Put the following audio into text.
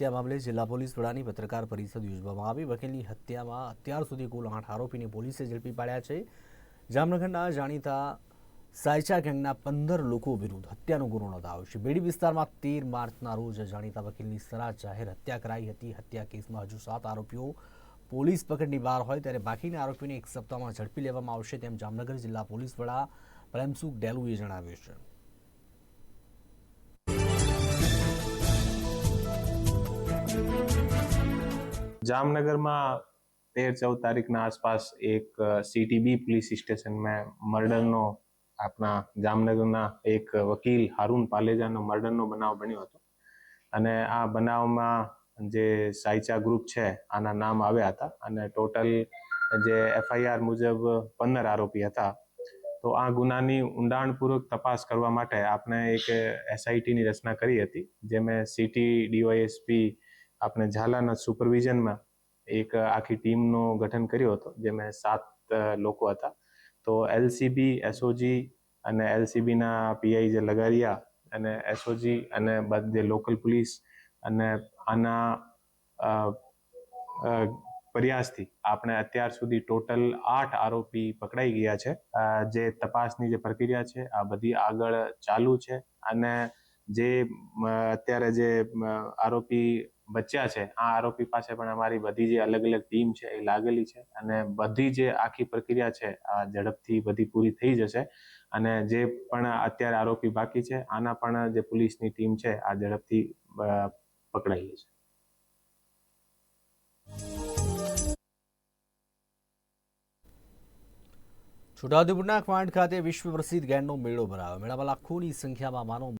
હત્યા મામલે જિલ્લા પોલીસ વડાની પત્રકાર પરિષદ યોજવામાં આવી. વકીલની હત્યામાં અત્યાર સુધી કુલ આઠ આરોપીને પોલીસે ઝડપી પાડ્યા છે. જામનગરના જાણીતા સાયચા ગેંગના પંદર લોકો વિરુદ્ધ હત્યાનો ગુનો નોંધાયો છે. બેડી વિસ્તારમાં તેર માર્ચના રોજ જાણીતા વકીલની સરા જાહેર હત્યા કરાઈ હતી. હત્યા કેસમાં હજુ સાત આરોપીઓ પોલીસ પકડની બહાર હોય ત્યારે બાકીના આરોપીને એક સપ્તાહમાં ઝડપી લેવામાં આવશે તેમ જામનગર જિલ્લા પોલીસ વડા પ્રેમસુખ ડેલુએ જણાવ્યું છે. જામનગરમાં તેર ચૌદ તારીખના આસપાસ એક સીટીબી પોલીસ સ્ટેશનમાં મર્ડરનો આપણા જામનગરના એક વકીલ હારૂન પાલેજાનો મર્ડરનો બનાવ બન્યો હતો. અને આ બનાવમાં જે સાયચા ગ્રુપ છે, આના નામ આવ્યા હતા અને ટોટલ જે એફઆઈઆર મુજબ પંદર આરોપી હતા. તો આ ગુનાની ઊંડાણપૂર્વક તપાસ કરવા માટે આપણે એક એસઆઈટીની રચના કરી હતી, જેમાં સિટી ડીવાયએસપી આપણે ઝાલાના સુપરવિઝનમાં એક આખી ટીમનું ગઠન કર્યું હતું જેમાં સાત લોકો હતા. તો એલસીબી, એસઓજી અને એલસીબીના પીઆઈ જે લગારિયા અને એસઓજી અને બધે લોકલ પોલીસ અને આના પ્રયાસથી આપણે અત્યાર સુધી ટોટલ આઠ આરોપી પકડાઈ ગયા છે. જે તપાસની જે પ્રક્રિયા છે, આ બધી આગળ ચાલુ છે. અને જે અત્યારે જે આરોપી બચ્યા છે. આ આરોપી પાસે પણ અમારી બધી જે અલગ અલગ ટીમ છે એ લાગેલી છે અને બધી જે આખી પ્રક્રિયા છે આ ઝડપથી બધી પૂરી થઈ જશે અને જે પણ અત્યારે આરોપી બાકી છે આના પણ જે પોલીસની ટીમ છે આ ઝડપથી પકડાઈ છે. છોટાઉદેપુરના ક્વાંટ ખાતે વિશ્વ પ્રસિદ્ધ ગેંડનો મેળો ભરાયો. મેળામાં લાખોની સંખ્યામાં માનવ